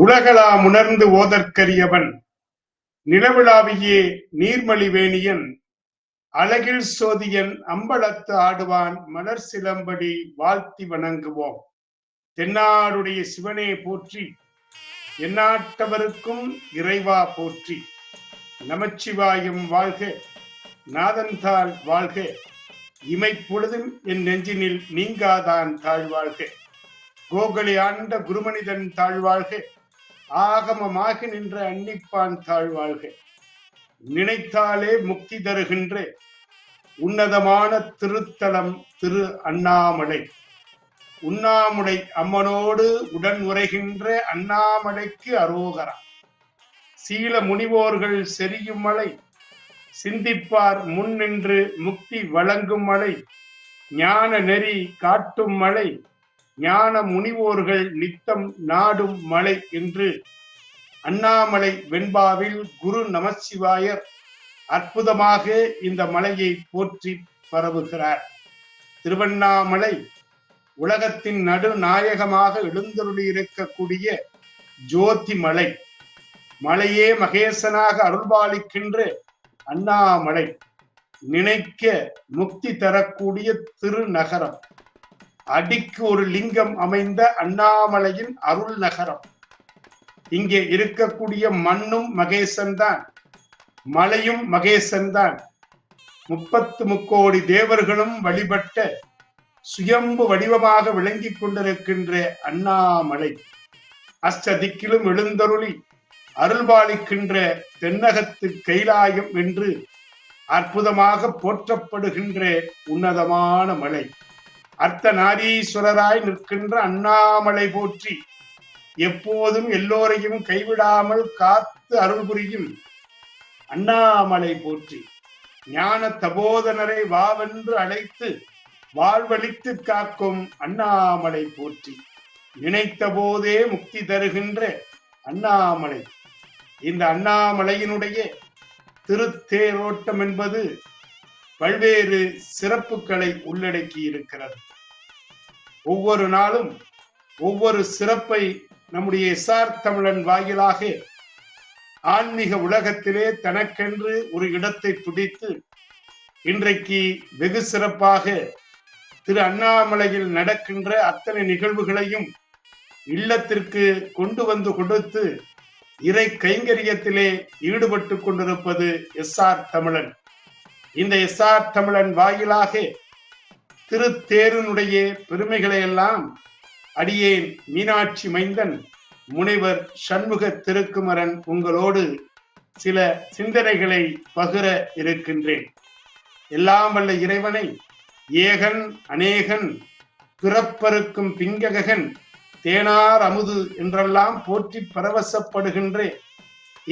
உலகளாம் உணர்ந்து ஓதற்கரியவன் நிலவிழாவியே நீர்மலிவேணியன் அழகில் சோதியன் அம்பலத்து ஆடுவான் மலர் சிலம்படி வாழ்த்தி வணங்குவோம். தென்னாடுடைய சிவனே போற்றி எந்நாட்டவருக்கும் இறைவா போற்றி. நமச்சிவாயம் வாழ்க நாதன்தாள் வாழ்க இமைப்பொழுதும் என் நெஞ்சினில் நீங்காதான் தாழ்வாழ்க. கோகலி ஆண்ட குருமனிதன் தாழ்வாழ்க ஆகமமாக நின்ற அன்னிப்பான் தாழ்வாழ்க நினைத்தாலே முக்தி தருகின்ற. உன்னதமான திருத்தலம் திரு அண்ணாமலை. உண்ணாமுடை அம்மனோடு உடன் உரைகின்ற அண்ணாமலைக்கு அரோகரா. சீல முனிவோர்கள் செரியும் மலை. சிந்திப்பார் முன் நின்று முக்தி வழங்கும் மலை. ஞான நெறி காட்டும் மலை. ஞான முனிவோர்கள் நித்தம் நாடும் மலை என்று அண்ணாமலை வெண்பாவில் குரு நமசிவாயர் அற்புதமாக இந்த மலையை போற்றி பரவுகிறார். திருவண்ணாமலை உலகத்தின் நடுநாயகமாக எழுந்தருளி இருக்கக்கூடிய ஜோதி மலை மலையே மகேசனாக அருள்பாலிக்கின்ற அண்ணாமலை நினைக்க முக்தி தரக்கூடிய திருநகரம். அடிக்கு ஒரு லிங்கம் அமைந்த அண்ணாமலையின் அருள் நகரம். இங்கே இருக்கக்கூடிய மண்ணும் மகேசன் தான். மலையும் மகேசன் தான். முப்பத்து முக்கோடி தேவர்களும் வழிபட்ட சுயம்பு வடிவமாக விளங்கிக் கொண்டிருக்கின்ற அண்ணாமலை அஷ்ட திக்கிலும் எழுந்தருளி அருள்பாலிக்கின்ற தென்னகத்து கைலாயம் என்று அற்புதமாக போற்றப்படுகின்ற உன்னதமான மலை. அர்த்த நாரீஸ்வரராய் நிற்கின்ற அண்ணாமலை போற்றி எப்போதும் எல்லோரையும் கைவிடாமல் காத்து அருள் புரியும் அண்ணாமலை போற்றி ஞான தபோதனரை வாவென்று அழைத்து வாழ்வழித்து காக்கும் அண்ணாமலை போற்றி நினைத்த போதே முக்தி தருகின்ற அண்ணாமலை. இந்த அண்ணாமலையினுடைய திருத்தேரோட்டம் என்பது பல்வேறு சிறப்புகளை உள்ளடக்கி இருக்கிறது ஒவ்வொரு நாளும் ஒவ்வொரு சிறப்பை நம்முடைய எஸ்ஆர் தமிழன் வாயிலாக ஆன்மீக உலகத்திலே தனக்கென்று ஒரு இடத்தை துடித்து இன்றைக்கு வெகு சிறப்பாக திரு அண்ணாமலையில் நடக்கின்ற அத்தனை நிகழ்வுகளையும் இல்லத்திற்கு கொண்டு வந்து கொடுத்து இறை கைங்கரியத்திலே ஈடுபட்டு கொண்டிருப்பது எஸ் ஆர் தமிழன். இந்த எஸ் ஆர் தமிழன் வாயிலாக திருத்தேருனுடைய பெருமைகளை எல்லாம் அடியேன் மீனாட்சி மைந்தன் முனைவர் சண்முக திருக்குமரன் உங்களோடு சில சிந்தனைகளை பகிர இருக்கின்றேன். எல்லாம் வல்ல இறைவனை ஏகன் அநேகன் பிறப்பருக்கும் பிங்ககன் தேனார் அமுது என்றெல்லாம் போற்றி பரவசப்படுகின்ற.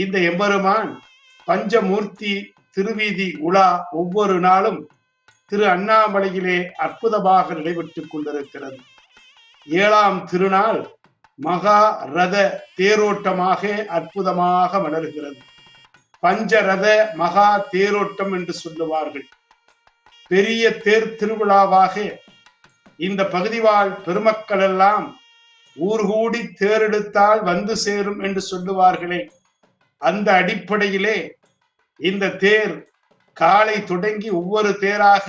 இந்த எம்பெருமான் பஞ்சமூர்த்தி திருவீதி உலா ஒவ்வொரு நாளும் திரு அண்ணாமலையிலே அற்புதமாக நடைபெற்றுக் கொண்டிருக்கிறது. ஏழாம் திருநாள் மகா ரத தேரோட்டமாக அற்புதமாக மலர்கிறது. பஞ்சரத மகா தேரோட்டம் என்று சொல்லுவார்கள். பெரிய தேர் திருவிழாவாக இந்த பகுதிவாழ் பெருமக்கள் எல்லாம் ஊர் கூடி தேரெடுத்தால் வந்து சேரும் என்று சொல்லுவார்களே. அந்த அடிப்படையிலே இந்த தேர் காலை தொடங்கி ஒவ்வொரு தேராக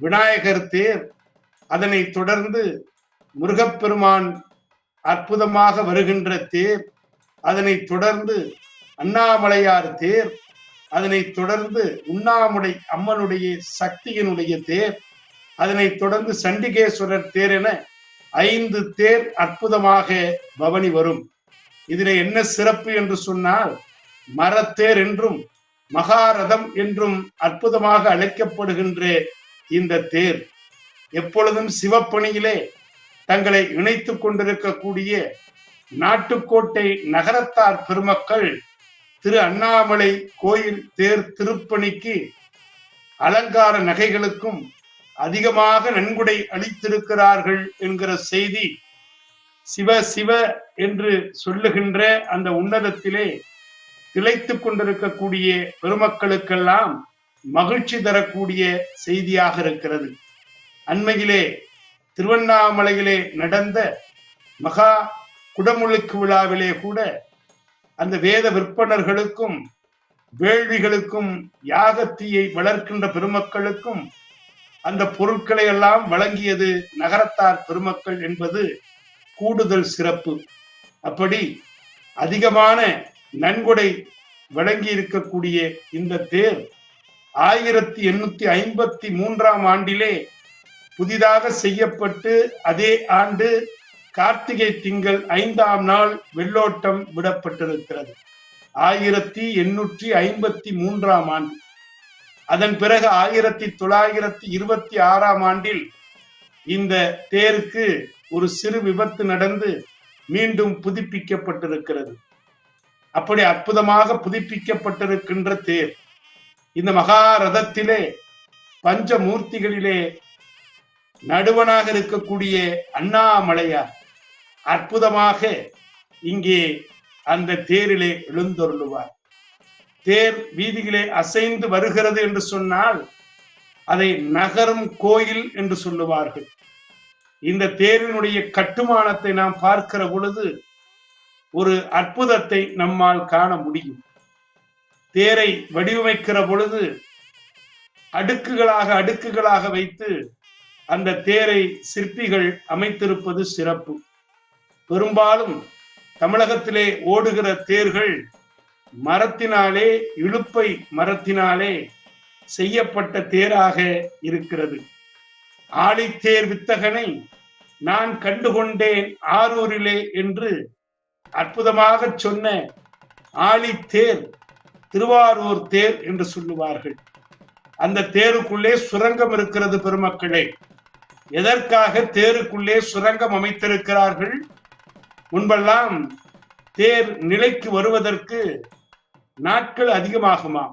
விநாயகர் தேர் அதனை தொடர்ந்து முருகப்பெருமான் அற்புதமாக வருகின்ற தேர் அதனை தொடர்ந்து அண்ணாமலையார் தேர் அதனை தொடர்ந்து உண்ணாமுடை அம்மனுடைய சக்தியினுடைய தேர் அதனை தொடர்ந்து சண்டிகேஸ்வரர் தேர் என ஐந்து தேர் அற்புதமாக பவனி வரும். இதில் என்ன சிறப்பு என்று சொன்னால் மரத்தேர் என்றும் மகாரதம் என்றும் அற்புதமாக அழைக்கப்படுகின்ற இந்த தேர். எப்பொழுதும் சிவப்பணியிலே தங்களை இணைத்துக் கொண்டிருக்கக்கூடிய நாட்டுக்கோட்டை நகரத்தார் பெருமக்கள் திரு அண்ணாமலை கோயில் தேர் திருப்பணிக்கு அலங்கார நகைகளுக்கும் அதிகமாக நன்கொடை அளித்திருக்கிறார்கள் என்கிற செய்தி சிவ சிவ என்று சொல்லுகின்ற அந்த உன்னதத்திலே திளைத்துக் கொண்டிருக்கக்கூடிய பெருமக்களுக்கெல்லாம் மகிழ்ச்சி தரக்கூடிய செய்தியாக இருக்கிறது. அண்மையிலே திருவண்ணாமலையிலே நடந்த மகா குடமுழுக்கு விழாவிலே கூட அந்த வேத விற்பனர்களுக்கும் வேள்விகளுக்கும் யாகத்தீயை வளர்க்கின்ற பெருமக்களுக்கும் அந்த பொருட்களை எல்லாம் வழங்கியது நகரத்தார் பெருமக்கள் என்பது கூடுதல் சிறப்பு. அப்படி அதிகமான நன்கொடை வழங்கி இருக்கக்கூடிய இந்த தேர் ஆயிரத்தி எண்ணூத்தி ஐம்பத்தி மூன்றாம் ஆண்டிலே புதிதாக செய்யப்பட்டு அதே ஆண்டு கார்த்திகை திங்கள் ஐந்தாம் நாள் வெள்ளோட்டம் விடப்பட்டிருக்கிறது. ஆயிரத்தி எண்ணூற்றி ஐம்பத்தி மூன்றாம் ஆண்டு. அதன் பிறகு ஆயிரத்தி தொள்ளாயிரத்தி இருபத்தி ஆறாம் ஆண்டில் இந்த தேருக்கு ஒரு சிறு விபத்து நடந்து மீண்டும் புதுப்பிக்கப்பட்டிருக்கிறது. அப்படி அற்புதமாக புதுப்பிக்கப்பட்டிருக்கின்ற தேர். இந்த மகாரதத்திலே பஞ்சமூர்த்திகளிலே நடுவனாக இருக்கக்கூடிய அண்ணாமலையார் அற்புதமாக இங்கே அந்த தேரிலே எழுந்தொருளுவார். தேர் வீதியிலே அசைந்து வருகிறது என்று சொன்னால் அதை நகரும் கோயில் என்று சொல்லுவார்கள். இந்த தேரினுடைய கட்டுமானத்தை நாம் பார்க்கிற பொழுது ஒரு அற்புதத்தை நம்மால் காண முடியும். தேரை வடிவமைக்கிற பொழுது அடுக்குகளாக அடுக்குகளாக வைத்து அந்த தேரை சிற்பிகள் அமைத்திருப்பது சிறப்பு. பெரும்பாலும் தமிழகத்திலே ஓடுகிற தேர்கள் மரத்தினாலே இழுப்பை மரத்தினாலே செய்யப்பட்ட தேராக இருக்கிறது. ஆழித்தேர் வித்தகனை நான் கண்டுகொண்டேன் ஆரூரிலே என்று அற்புதமாக சொன்ன ஆழித்தேர் திருவாரூர் தேர் என்று சொல்லுவார்கள். அந்த தேருக்குள்ளே சுரங்கம் இருக்கிறது பெருமக்களே. எதற்காக தேருக்குள்ளே சுரங்கம் அமைத்திருக்கிறார்கள்? முன்பெல்லாம் தேர் நிலைக்கு வருவதற்கு நாட்கள் அதிகமாகுமாம்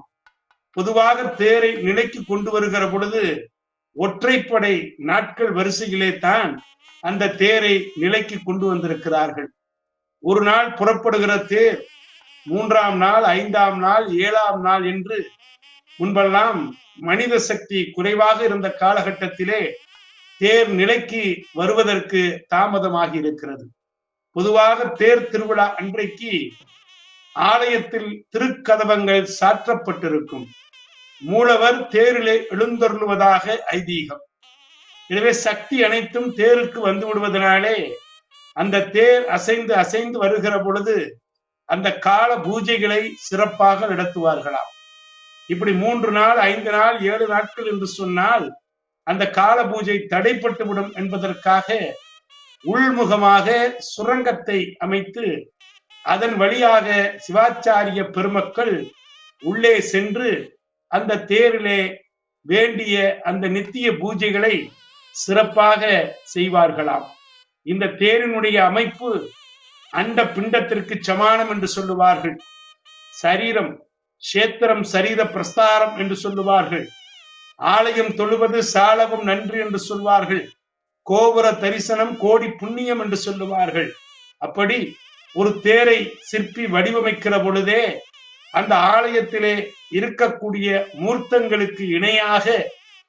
பொதுவாக தேரை நிலைக்கு கொண்டு வருகிற பொழுது ஒற்றைப்படை நாட்கள் வரிசையிலே தான் அந்த தேரை நிலைக்கு கொண்டு வந்திருக்கிறார்கள். ஒரு நாள் புறப்படுகிற தேர் மூன்றாம் நாள் ஐந்தாம் நாள் ஏழாம் நாள் என்று முன்பெல்லாம் மனித சக்தி குறைவாக இருந்த காலகட்டத்திலே தேர் நிலைக்கு வருவதற்கு தாமதமாகி இருக்கிறது. பொதுவாக தேர் திருவிழா அன்றைக்கு ஆலயத்தில் திருக்கதவங்கள் சாற்றப்பட்டிருக்கும். மூலவர் தேரிலே எழுந்தருளுவதாக ஐதீகம். எனவே சக்தி அனைத்தும் தேருக்கு வந்து விடுவதனாலே அந்த தேர் அசைந்து அசைந்து வருகிற பொழுது அந்த கால பூஜைகளை சிறப்பாக நடத்துவார்களாம். இப்படி மூன்று நாள் ஐந்து நாள் ஏழு நாட்கள் என்று சொன்னால் அந்த கால பூஜை தடைப்பட்டுவிடும் என்பதற்காக உள்முகமாக சுரங்கத்தை அமைத்து அதன் வழியாக சிவாச்சாரிய பெருமக்கள் உள்ளே சென்று அந்த தேரிலே வேண்டிய அந்த நித்திய பூஜைகளை சிறப்பாக செய்வார்களாம். இந்த தேரினுடைய அமைப்பு அண்ட பிண்டத்திற்கு சமானம் என்று சொல்லுவார்கள். சரீரம் கஷேத்திரம் சரீர பிரஸ்தாரம் என்று சொல்லுவார்கள். ஆலயம் தொழுவது சாலவும் நன்றி என்று சொல்வார்கள். கோபுர தரிசனம் கோடி புண்ணியம் என்று சொல்லுவார்கள். அப்படி ஒரு தேரை சிற்பி வடிவமைக்கிற பொழுதே அந்த ஆலயத்திலே இருக்கக்கூடிய மூர்த்தங்களுக்கு இணையாக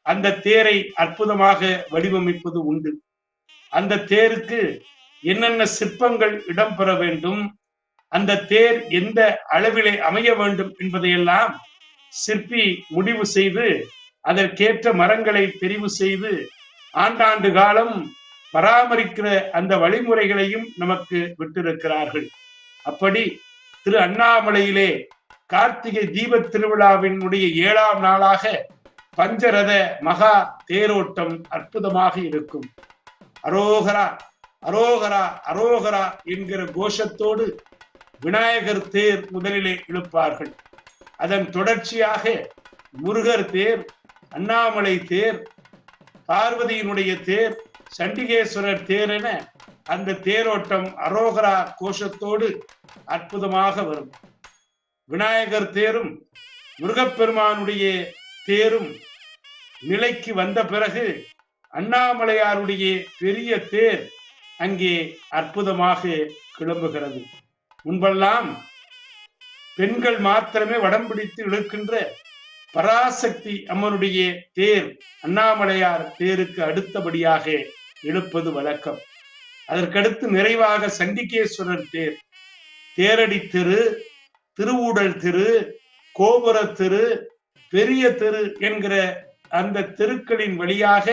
அந்த தேரை அற்புதமாக வடிவமைப்பது உண்டு. அந்த தேருக்கு என்னென்ன சிற்பங்கள் இடம்பெற வேண்டும் அந்த தேர் எந்த அளவிலே அமைய வேண்டும் என்பதையெல்லாம் சிற்பி முடிவு செய்து அதற்கேற்ற மரங்களை தெரிவு செய்து ஆண்டாண்டு காலம் பராமரிக்கிற அந்த வழிமுறைகளையும் நமக்கு விட்டிருக்கிறார்கள். அப்படி திரு அண்ணாமலையிலே கார்த்திகை தீப திருவிழாவினுடைய ஏழாம் நாளாக பஞ்சரத மகா தேரோட்டம் அற்புதமாக இருக்கும். அரோகரா அரோகரா அரோகரா என்கிற கோஷத்தோடு விநாயகர் தேர் முதலிலே இழுப்பார்கள். அதன் தொடர்ச்சியாக முருகர் தேர் அண்ணாமலை தேர் பார்வதியினுடைய தேர் சண்டிகேஸ்வரர் தேர் என அந்த தேரோட்டம் அரோகரா கோஷத்தோடு அற்புதமாக வரும். விநாயகர் தேரும் முருகப்பெருமானுடைய தேரும் நிலைக்கு வந்த பிறகு அண்ணாமலையாருடைய பெரிய தேர் அங்கே அற்புதமாக கிளம்புகிறது. முன்பெல்லாம் பெண்கள் மாத்திரமே வடம் பிடித்து இழுக்கின்ற பராசக்தி அம்மனுடைய தேர் அண்ணாமலையார் தேருக்கு அடுத்தபடியாக இழுப்பது வழக்கம். அதற்கடுத்து நிறைவாக சண்டிகேஸ்வரர் தேர் தேரடி தெரு திருவூடல் தெரு கோபுர தெரு பெரிய தெரு என்கிற அந்த தெருக்களின் வழியாக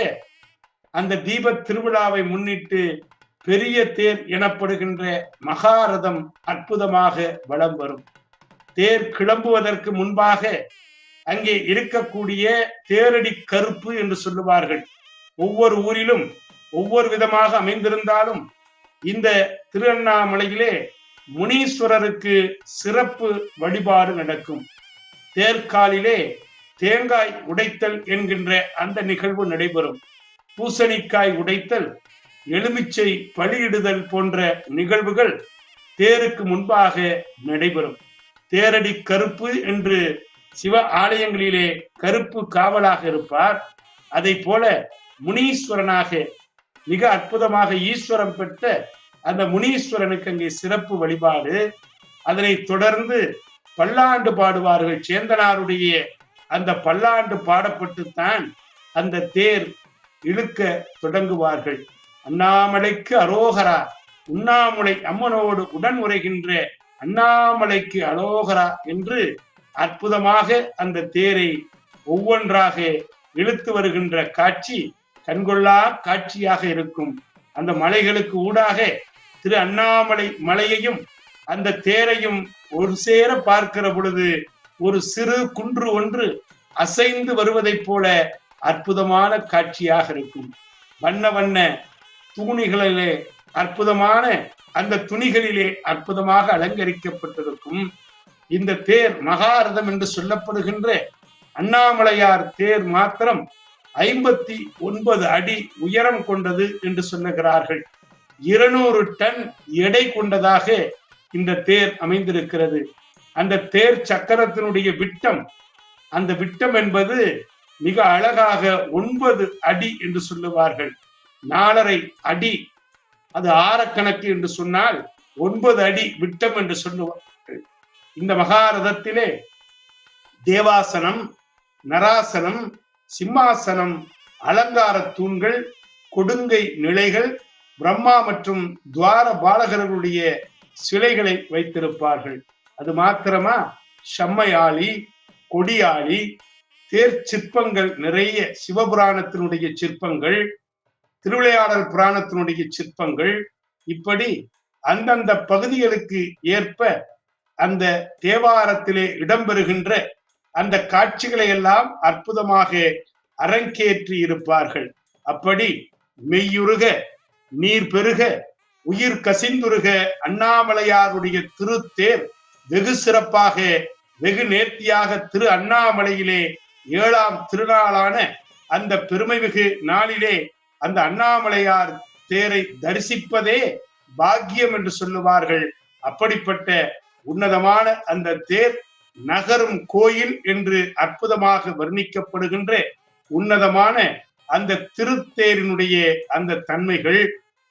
அந்த தீப திருவிழாவை முன்னிட்டு பெரிய தேர் எனப்படுகின்ற மகாரதம் அற்புதமாக வலம் வரும். தேர் கிளம்புவதற்கு முன்பாக அங்கே இருக்கக்கூடிய தேரடி கருப்பு என்று சொல்லுவார்கள். ஒவ்வொரு ஊரிலும் ஒவ்வொரு விதமாக அமைந்திருந்தாலும் இந்த திருவண்ணாமலையிலே முனீஸ்வரருக்கு சிறப்பு வழிபாடு நடக்கும். தேர்காலிலே தேங்காய் உடைத்தல் என்கின்ற அந்த நிகழ்வு நடைபெறும். பூசணிக்காய் உடைத்தல் எலுமிச்சை பலியிடுதல் போன்ற நிகழ்வுகள் தேருக்கு முன்பாக நடைபெறும். தேரடி கருப்பு என்று சிவ ஆலயங்களிலே கருப்பு காவலாக இருப்பார். அதை போல முனீஸ்வரனாக மிக அற்புதமாக ஈஸ்வரம் பெற்ற அந்த முனீஸ்வரனுக்கு அங்கே சிறப்பு வழிபாடு. அதனை தொடர்ந்து பல்லாண்டு பாடுவார்கள். சேந்தனாருடைய அந்த பல்லாண்டு பாடப்பட்டுத்தான் அந்த தேர் இழுக்க தொடங்குவார்கள். அண்ணாமலைக்கு அரோகரா உண்ணாமலை அம்மனோடு உடன் உரைகின்ற அண்ணாமலைக்கு அலோகரா என்று அற்புதமாக அந்த தேரை ஒவ்வொன்றாக இழுத்து வருகின்ற காட்சி கண்கொள்ளா காட்சியாக இருக்கும். அந்த மலைகளுக்கு ஊடாக திரு அண்ணாமலை மலையையும் அந்த தேரையும் ஒரு சேர பார்க்கிற பொழுது ஒரு சிறு குன்று ஒன்று அசைந்து வருவதைப் போல அற்புதமான காட்சியாக இருக்கும். வண்ண வண்ண தூணிகளிலே அற்புதமான அந்த துணிகளிலே அற்புதமாக அலங்கரிக்கப்பட்டிருக்கும் இந்த தேர் மகாரதம் என்று சொல்லப்படுகின்ற அண்ணாமலையார் தேர் மாத்திரம் ஐம்பத்தி ஒன்பது அடி உயரம் கொண்டது என்று சொல்லுகிறார்கள். இருநூறு டன் எடை கொண்டதாக இந்த தேர் அமைந்திருக்கிறது. அந்த தேர் சக்கரத்தினுடைய விட்டம் அந்த விட்டம் என்பது மிக அழகாக ஒன்பது அடி என்று சொல்லுவார்கள். நாலரை அடி. அது ஆரக்கணக்கு என்று சொன்னால் ஒன்பது அடி விட்டம் என்று சொல்லுவார்கள். இந்த மகாரதத்திலே தேவாசனம் நராசனம் சிம்மாசனம் அலங்கார தூண்கள் கொடுங்கை நிலைகள் பிரம்மா மற்றும் துவார பாலகர்களுடைய சிலைகளை வைத்திருப்பார்கள். அது மாத்திரமா? செம்மையாளி கொடியாளி தேர் சிற்பங்கள் நிறைய சிவபுராணத்தினுடைய சிற்பங்கள் திருவிளையாடல் புராணத்தினுடைய சிற்பங்கள். இப்படி அந்தந்த பகுதிகளுக்கு ஏற்ப அந்த தேவாரத்திலே இடம்பெறுகின்ற அந்த காட்சிகளை எல்லாம் அற்புதமாக அரங்கேற்றி இருப்பார்கள். அப்படி மெய்யுருக நீர் பெருக உயிர் கசிந்துருக அண்ணாமலையாருடைய திருத்தேர் வெகு சிறப்பாக வெகு நேர்த்தியாக திரு அண்ணாமலையிலே ஏழாம் திருநாளான அந்த பெருமைமிகு நாளிலே அந்த அண்ணாமலையார் தேரை தரிசிப்பதே பாக்கியம் என்று சொல்லுவார்கள். அப்படிப்பட்ட உன்னதமான அந்த தேர் நகரும் கோயில் என்று அற்புதமாக வர்ணிக்கப்படுகின்ற உன்னதமான அந்த திருத்தேரினுடைய அந்த தன்மைகள்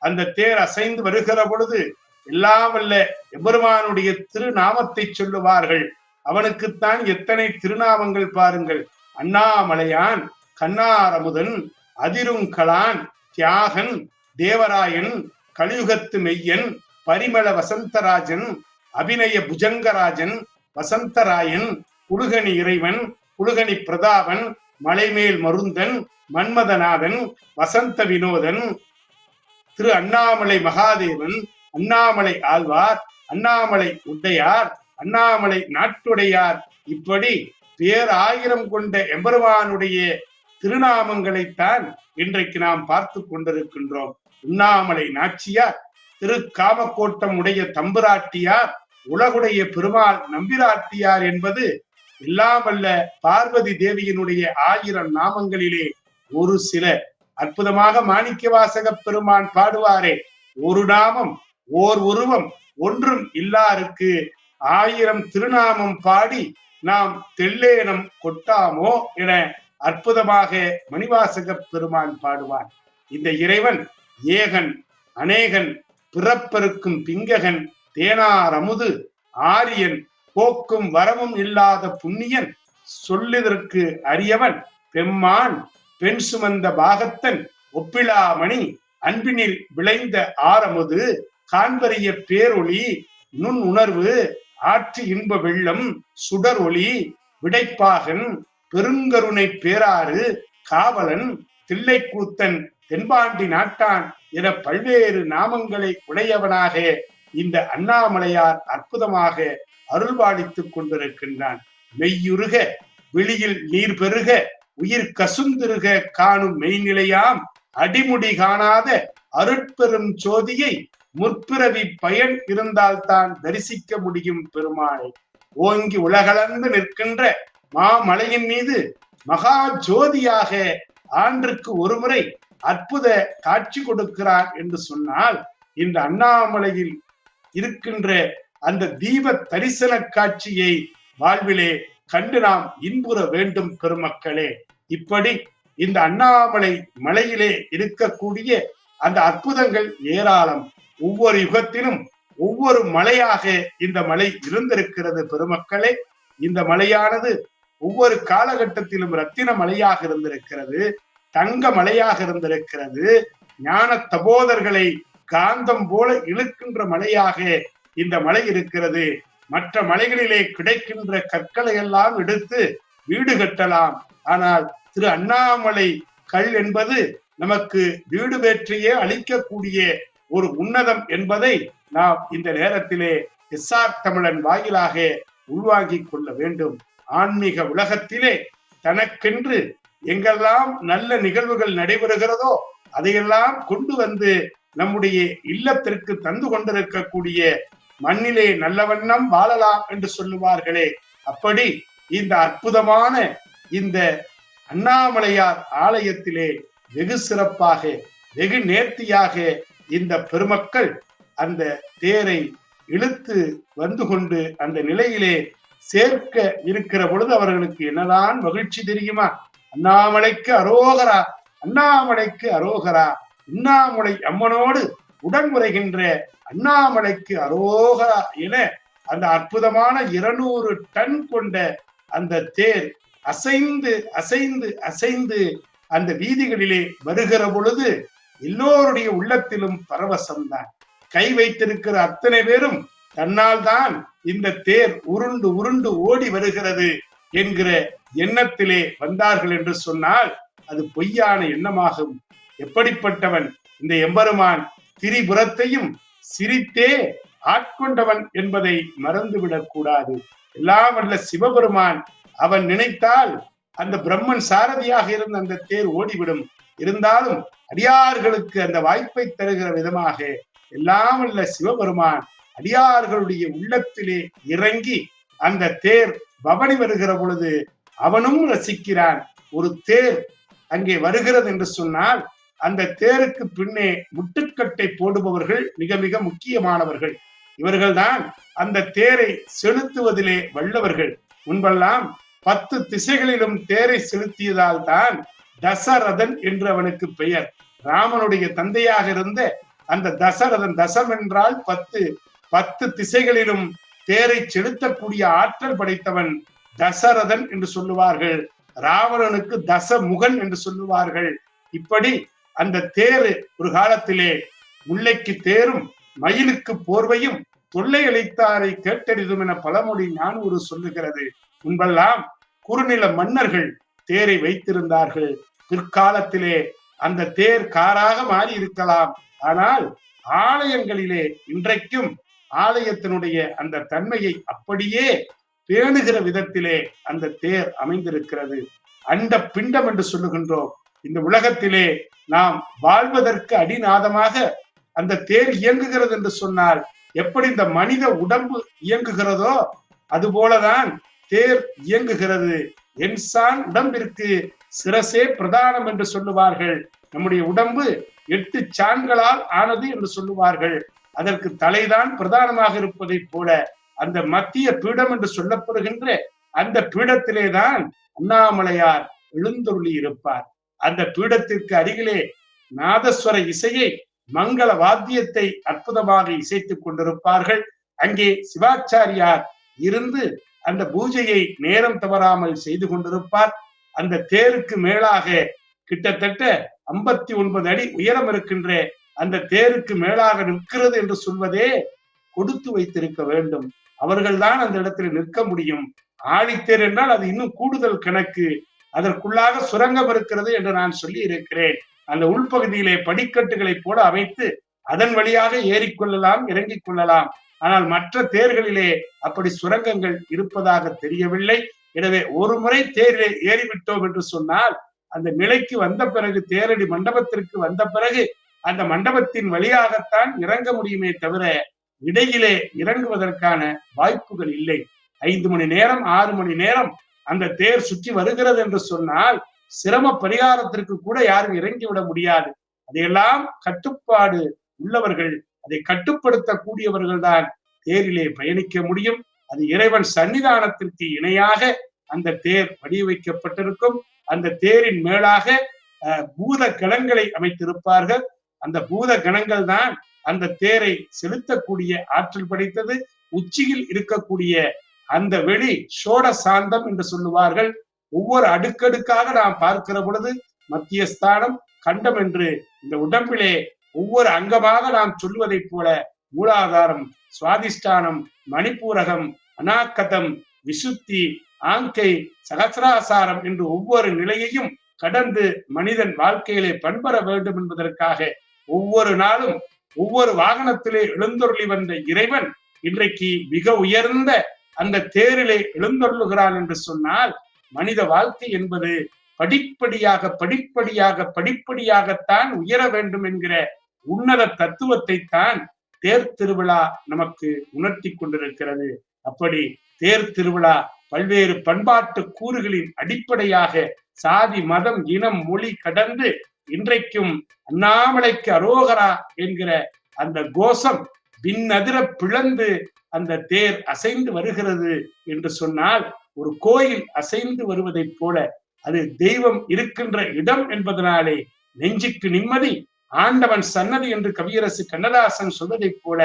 அந்த தேர் அசைந்து வருகிற பொழுது எல்லாம் வல்ல எபெருமானுடைய திருநாமத்தை சொல்லுவார்கள். அவனுக்குத்தான் எத்தனை திருநாமங்கள் பாருங்கள். அண்ணாமலையான் கண்ணாரமுதன் அதிருங்கலான் தியாகன் தேவராயன் கலியுகத்து மெய்யன் பரிமள வசந்தராஜன் அபிநய புஜங்கராஜன் வசந்தராயன் புழுகனி இறைவன் புழுகனி பிரதாபன் மலைமேல் மருந்தன் மன்மதநாதன் வசந்த வினோதன். திரு அண்ணாமலை மகாதேவன் அண்ணாமலை ஆழ்வார் அண்ணாமலை உடையார் அண்ணாமலை நாட்டுடையார். இப்படி பேர் ஆயிரம் கொண்ட எம்பெருமானுடைய திருநாமங்களைத்தான் இன்றைக்கு நாம் பார்த்து கொண்டிருக்கின்றோம். உண்ணாமலை நாச்சியார் திரு காமக்கோட்டம் உடைய தம்புராட்டியார் உலகுடைய பெருமாள் நம்பிராட்டியார் என்பது இல்லாமல்ல பார்வதி தேவியினுடைய ஆயிரம் நாமங்களிலே ஒரு சில அற்புதமாக மாணிக்க வாசக பெருமான் பாடுவாரே ஒரு நாமம் ஓர் உருவம் ஒன்றும் இல்லாருக்கு ஆயிரம் திருநாமம் பாடி நாம் தெல்லேனம் கொட்டாமோ என அற்புதமாக மணிவாசக பெருமான் பாடுவார். இந்த இறைவன் ஏகன் அநேகன் பிறப்பெருக்கும் பிங்ககன் தேனார் அமுது ஆரியன் போக்கும் வரமும் இல்லாத புண்ணியன் சொல்லுதற்கு அரியவன் பெம்மான் பெண் சுமந்த பாகத்தன் ஒப்பிலாமணி அன்பினில் விளைந்த ஆரமுது காண்பறிய பேரொளி நுண் உணர்வு ஆற்று இன்ப வெள்ளம் சுடர் ஒளி விடைப்பாகன் பெருங்கருணை பேராறு காவலன் தில்லைக்கூத்தன் தென்பாண்டி நாட்டான் என பல்வேறு நாமங்களை உடையவனாக இந்த அண்ணாமலையார் அற்புதமாக அருள்பாலித்துக் கொண்டிருக்கின்றான். மெய்யுருக வெளியில் நீர் பெருக உயிர் கசுந்திருக காணும் மெய்நிலையாம் அடிமுடி காணாத அருட்பெரும் ஜோதியை முற்பிறவி பயன் இருந்தால்தான் தரிசிக்க முடியும் பெருமானை ஓங்கி உலகளந்து நிற்கின்ற மாமலையின் மீது மகா ஜோதியாக ஆண்டுக்கு ஒருமுறை அற்புத காட்சி கொடுக்கிறார் என்று சொன்னால் இந்த அண்ணாமலையில் இருக்கின்ற அந்த தீப தரிசன காட்சியை வாழ்விலே கண்டு நாம் இன்புற வேண்டும் பெருமக்களே. இப்படி இந்த அண்ணாமலை மலையிலே இருக்கக்கூடிய அந்த அற்புதங்கள் ஏராளம். ஒவ்வொரு யுகத்திலும் ஒவ்வொரு மலையாக இந்த மலை இருந்திருக்கிறது பெருமக்களே. இந்த மலையானது ஒவ்வொரு காலகட்டத்திலும் ரத்தின மலையாக இருந்திருக்கிறது தங்க மலையாக இருந்திருக்கிறது. ஞான தபோதர்களை காந்தம் போல இழுக்கின்ற மலையாக இந்த மலை இருக்கிறது. மற்ற மலைகளிலே கிடைக்கின்ற கற்களை எல்லாம் எடுத்து வீடு கட்டலாம். ஆனால் திரு அண்ணாமலை கல் என்பது நமக்கு வீடு வேற்றையே அளிக்கக்கூடிய ஒரு உன்னதம் என்பதை நாம் இந்த நேரத்திலே எஸ்ஆர் தமிழன் வாயிலாக உள்வாங்கிக் கொள்ள வேண்டும். ஆன்மீக உலகத்திலே தனக்கென்று எங்கெல்லாம் நல்ல நிகழ்வுகள் நடைபெறுகிறதோ அதையெல்லாம் கொண்டு வந்து நம்முடைய இல்லத்திற்கு தந்து கொண்டிருக்கக்கூடிய மண்ணிலே நல்ல வண்ணம் வாழலாம் என்று சொல்லுவார்களே. அப்படி இந்த அற்புதமான இந்த அண்ணாமலையார் ஆலயத்திலே வெகு சிறப்பாக வெகு நேர்த்தியாக இந்த பெருமக்கள் அந்த தேரை இழுத்து வந்து கொண்டு அந்த நிலையிலே சேர்க்க இருக்கிற பொழுது அவர்களுக்கு என்னதான் மகிழ்ச்சி தெரியுமா? அண்ணாமலைக்கு அரோகரா அண்ணாமலைக்கு அரோகரா அண்ணாமலை அம்மனோடு உடன்முறைகின்ற அண்ணாமலைக்கு அரோகரா என அந்த அற்புதமான இருநூறு டன் கொண்ட அந்த தேர் அசைந்து அசைந்து அசைந்து அந்த வீதிகளிலே வருகிற பொழுது எல்லோருடைய உள்ளத்திலும் பரவசம் தான் கை வைத்திருக்கிற அத்தனை பேரும் தன்னால் தான் இந்த தேர் உருண்டு உருண்டு ஓடி வருகிறது என்கிற எண்ணத்திலே வந்தார்கள் என்று சொன்னால் அது பொய்யான எண்ணமாகும். எப்படிப்பட்டவன் இந்த எம்பெருமான் திரிபுரத்தையும் சிரித்தே ஆட்கொண்டவன் என்பதை மறந்துவிடக் கூடாது எல்லாம் வல்ல சிவபெருமான் அவன் நினைத்தால் அந்த பிரம்மன் சாரதியாக இருந்த அந்த தேர் ஓடிவிடும். இருந்தாலும் அடியார்களுக்கு அந்த வாய்ப்பை தருகிற விதமாக எல்லாம் சிவபெருமான் அடியார்களுடைய உள்ளத்திலே இறங்கி அந்த தேர் பவனி வருகிற பொழுது அவனும் ரசிக்கிறான். ஒரு தேர் அங்கே வருகிறது என்று சொன்னால் அந்த தேருக்கு பின்னே முட்டுக்கட்டை போடுபவர்கள் மிக மிக முக்கியமானவர்கள். இவர்கள்தான் அந்த தேரை செலுத்துவதிலே வல்லவர்கள். முன்பெல்லாம் பத்து திசைகளிலும் தேரை செலுத்தியதால் தான் தசரதன் என்று அவனுக்கு பெயர். ராமனுடைய தந்தையாக இருந்த அந்த தசரதன் தசம் என்றால் பத்து பத்து திசைகளிலும் தேரை செலுத்தக்கூடிய ஆற்றல் படைத்தவன் தசரதன் என்று சொல்லுவார்கள். ராவணனுக்கு தசமுகன் என்று சொல்லுவார்கள். இப்படி அந்த தேரு ஒரு காலத்திலே முல்லைக்கு தேரும் மயிலுக்கு போர்வையும் தொல்லை அளித்தாரை கேட்டறிதும் என பழமொழி ஞானூறு சொல்லுகிறது. முன்பெல்லாம் குறுநில மன்னர்கள் தேரை வைத்திருந்தார்கள். பிற்காலத்திலே அந்த தேர் காராக மாறி இருக்கலாம் ஆனால் ஆலயங்களிலே இன்றைக்கும் ஆலயத்தினுடைய அந்த தன்மையை அப்படியே பேணுகிற விதத்திலே அந்த தேர் அமைந்திருக்கிறது. அண்ட பிண்டம் என்று சொல்லுகின்றோம். இந்த உலகத்திலே நாம் வாழ்வதற்கு அடிநாதமாக அந்த தேர் இயங்குகிறது என்று சொன்னால் எப்படி இந்த மனித உடம்பு இயங்குகிறதோ அதுபோலதான் தேர் இயங்குகிறது. என்சான் உடம்பிற்கு சிரசே பிரதானம் என்று சொல்லுவார்கள். நம்முடைய உடம்பு எட்டு சான்களால் ஆனது என்று சொல்லுவார்கள். அதற்கு தலைதான் பிரதானமாக இருப்பதை போல அந்த மத்திய பீடம் என்று சொல்லப்படுகின்ற அந்த பீடத்திலே தான் அண்ணாமலையார் எழுந்தொருளி இருப்பார். அந்த பீடத்திற்கு அருகிலே நாதஸ்வர இசையை மங்கள வாத்தியத்தை அற்புதமாக இசைத்துக் கொண்டிருப்பார்கள். அங்கே சிவாச்சாரியார் இருந்து அந்த பூஜையை நேரம் தவறாமல் செய்து கொண்டிருப்பார். அந்த தேருக்கு மேலாக கிட்டத்தட்ட ஐம்பத்தி ஒன்பது அடி உயரம் இருக்கின்ற அந்த தேருக்கு மேலாக நிற்கிறது என்று சொல்வதே கொடுத்து வைத்திருக்க வேண்டும். அவர்கள்தான் அந்த இடத்தில் நிற்க முடியும். ஆழித்தேர் என்றால் அது இன்னும் கூடுதல் கணக்கு. அதற்குள்ளாக சுரங்கம் இருக்கிறது என்று நான் சொல்லி இருக்கிறேன் அந்த உள்பகுதியிலே படிக்கட்டுகளை போல அமைத்து அதன் வழியாக ஏறிக்கொள்ளலாம் இறங்கிக் கொள்ளலாம். ஆனால் மற்ற தேர்களிலே அப்படி சுரங்கங்கள் இருப்பதாக தெரியவில்லை. எனவே ஒரு முறை தேரிலே ஏறிவிட்டோம் என்று சொன்னால் அந்த நிலைக்கு வந்த பிறகு தேரடி மண்டபத்திற்கு வந்த பிறகு அந்த மண்டபத்தின் வழியாகத்தான் இறங்க முடியுமே தவிர இடையிலே இறங்குவதற்கான வாய்ப்புகள் இல்லை. ஐந்து மணி நேரம் ஆறு மணி நேரம் அந்த தேர் சுற்றி வருகிறது என்று சொன்னால் சிரம பரிகாரத்திற்கு கூட யாரும் இறங்கிவிட முடியாது. அதையெல்லாம் கட்டுப்பாடு உள்ளவர்கள் அதை கட்டுப்படுத்தக்கூடியவர்கள் தான் தேரிலே பயணிக்க முடியும். அது இறைவன் சன்னிதானத்திற்கு இணையாக அந்த தேர் வடிவமைக்கப்பட்டிருக்கும். அந்த தேரின் மேலாக பூத கணங்களை அமைத்திருப்பார்கள். அந்த பூத கணங்கள் தான் அந்த தேரை செலுத்தக்கூடிய ஆற்றல் படைத்தது. உச்சியில் இருக்கக்கூடிய அந்த வெளி சோட சாந்தம் என்று சொல்லுவார்கள். ஒவ்வொரு அடுக்கடுக்காக நாம் பார்க்கிற பொழுது மத்திய ஸ்தானம் கண்டம் என்று இந்த உடம்பிலே ஒவ்வொரு அங்கமாக நாம் சொல்வதைப் போல மூலாதாரம் சுவாதிஷ்டானம் மணிப்பூரகம் அனாக்கதம் விசுத்தி ஆங்கை சகசிராசாரம் என்று ஒவ்வொரு நிலையையும் கடந்து மனிதன் வாழ்க்கையிலே பண்பெற வேண்டும் என்பதற்காக ஒவ்வொரு நாளும் ஒவ்வொரு வாகனத்திலே எழுந்தொருளி வந்த இறைவன் இன்றைக்கு மிக உயர்ந்த அந்த தேரிலே எழுந்தொருளுகிறான் என்று சொன்னால் மனித வாழ்க்கை என்பது படிப்படியாக படிப்படியாக படிப்படியாகத்தான் உயர வேண்டும் என்கிற உன்னத தத்துவத்தை தான் தேர் திருவிழா நமக்கு உணர்த்தி கொண்டிருக்கிறது. அப்படி தேர் திருவிழா பல்வேறு பண்பாட்டு கூறுகளின் அடிப்படையாக சாதி மதம் இனம் மொழி கடந்து இன்றைக்கும் அண்ணாமலைக்கு அரோகரா என்கிற அந்த கோஷம் பின்னதிர பிளந்து அந்த தேர் அசைந்து வருகிறது என்று சொன்னால் ஒரு கோயில் அசைந்து வருவதைப் போல அது தெய்வம் இருக்கின்ற இடம் என்பதனாலே நெஞ்சுக்கு நிம்மதி ஆண்டவன் சன்னதி என்று கவியரசு கண்ணதாசன் சொல்வதை போல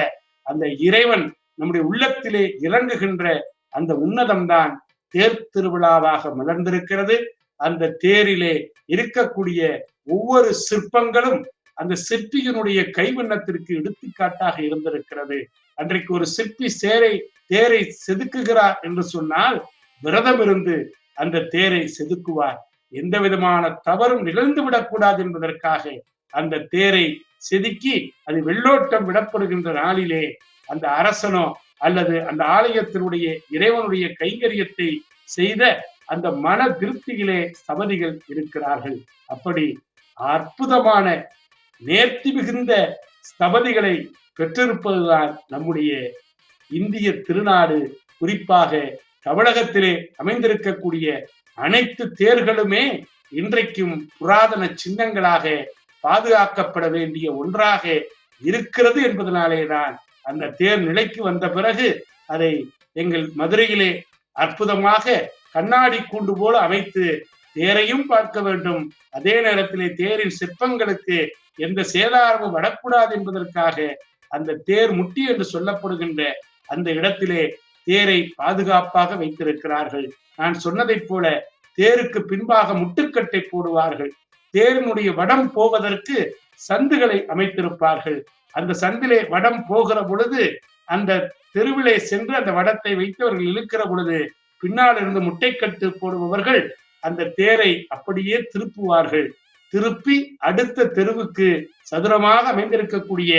அந்த இறைவன் நம்முடைய உள்ளத்திலே இறங்குகின்ற அந்த உன்னதம்தான் தேர் திருவிழாவாக மலர்ந்திருக்கிறது. அந்த தேரிலே இருக்கக்கூடிய ஒவ்வொரு சிற்பங்களும் அந்த சிற்பியினுடைய கைவண்ணத்திற்கு எடுத்துக்காட்டாக இருந்திருக்கிறது. அன்றைக்கு ஒரு சிற்பி சேரை தேரை செதுக்குகிறார் என்று சொன்னால் விரதம் இருந்து அந்த தேரை செதுக்குவார். எந்த விதமான தவறும் நிகழ்ந்து விடக்கூடாது என்பதற்காக அந்த தேரை செதுக்கி அது வெள்ளோட்டம் விடப்படுகின்ற நாளிலே அந்த அரசனோ அல்லது அந்த ஆலயத்தினுடைய இறைவனுடைய கைங்கரியத்தை செய்த அந்த மன திருப்தியிலே சபதிகள் இருக்கிறார்கள். அப்படி அற்புதமான நேர்த்தி மிகுந்த ஸ்தபதிகளை பெற்றிருப்பதுதான் நம்முடைய இந்திய திருநாடு. குறிப்பாக தமிழகத்திலே அமைந்திருக்கக்கூடிய அனைத்து தேர்களுமே இன்றைக்கும் புராதன சின்னங்களாக பாதுகாக்கப்பட வேண்டிய ஒன்றாக இருக்கிறது என்பதனாலே தான் அந்த தேர் நிலைக்கு வந்த பிறகு அதை எங்கள் மதுரையிலே அற்புதமாக கண்ணாடி கூண்டு போல அமைத்து தேரையும் பார்க்க வேண்டும். அதே நேரத்திலே தேரின் சிற்பங்களுக்கு எந்த சேதாரமும் வரக்கூடாது என்பதற்காக அந்த தேர் முட்டி என்று சொல்லப்படுகின்ற அந்த இடத்திலே தேரை பாதுகாப்பாக வைத்திருக்கிறார்கள். நான் சொன்னதைப் போல தேருக்கு பின்பாக முட்டுக்கட்டை போடுவார்கள். தேரினுடைய வடம் போவதற்கு சந்துகளை அமைத்திருப்பார்கள். அந்த சந்திலே வடம் போகிற பொழுது அந்த தெருவிலே சென்று அந்த வடத்தை வைத்து அவர்கள் இழுக்கிற பொழுது பின்னால் இருந்து முட்டைக்கட்டு போடுபவர்கள் அந்த தேரை அப்படியே திருப்புவார்கள். திருப்பி அடுத்த தெருவுக்கு சதுரமாக அமைந்திருக்கக்கூடிய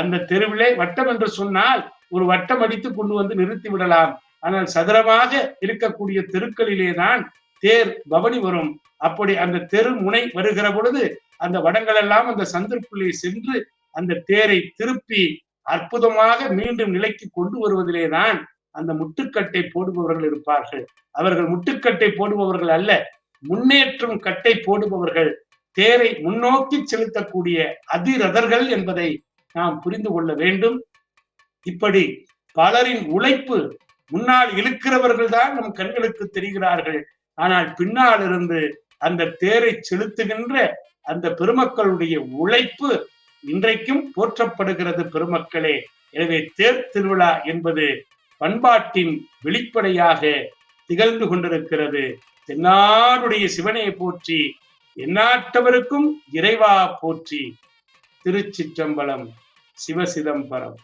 அந்த தெருவிலே வட்டம் என்று சொன்னால் ஒரு வட்டம் அடித்து கொண்டு வந்து நிறுத்தி விடலாம். ஆனால் சதுரமாக இருக்கக்கூடிய தெருக்களிலே தான் தேர் பவனி வரும். அப்படி அந்த தெரு முனை வருகிற பொழுது அந்த வடங்கள் எல்லாம் அந்த சந்தர்ப்புள்ளி சென்று அந்த தேரை திருப்பி அற்புதமாக மீண்டும் நிலைக்கு கொண்டு வருவதிலேதான் அந்த முட்டுக்கட்டை போடுபவர்கள் இருப்பார்கள். அவர்கள் முட்டுக்கட்டை போடுபவர்கள் அல்ல முன்னேற்றும் கட்டை போடுபவர்கள். தேரை முன்னோக்கி செலுத்தக்கூடிய அதிரதர்கள் என்பதை நாம் புரிந்து கொள்ள வேண்டும். இப்படி பலரின் உழைப்பு முன்னால் இழுக்கிறவர்கள் தான் நம் கண்களுக்கு தெரிகிறார்கள். ஆனால் பின்னால் இருந்து அந்த தேரை செலுத்துகின்ற அந்த பெருமக்களுடைய உழைப்பு இன்றைக்கும் போற்றப்படுகிறது பெருமக்களே. எனவே தேர் திருவிழா என்பது பண்பாட்டின் வெளிப்படையாக திகழ்ந்து கொண்டிருக்கிறது. தென்னாடுடைய சிவனையை போற்றி எந்நாட்டவருக்கும் இறைவா போற்றி. திருச்சிற்றம்பலம் சிவசிதம்பரம்.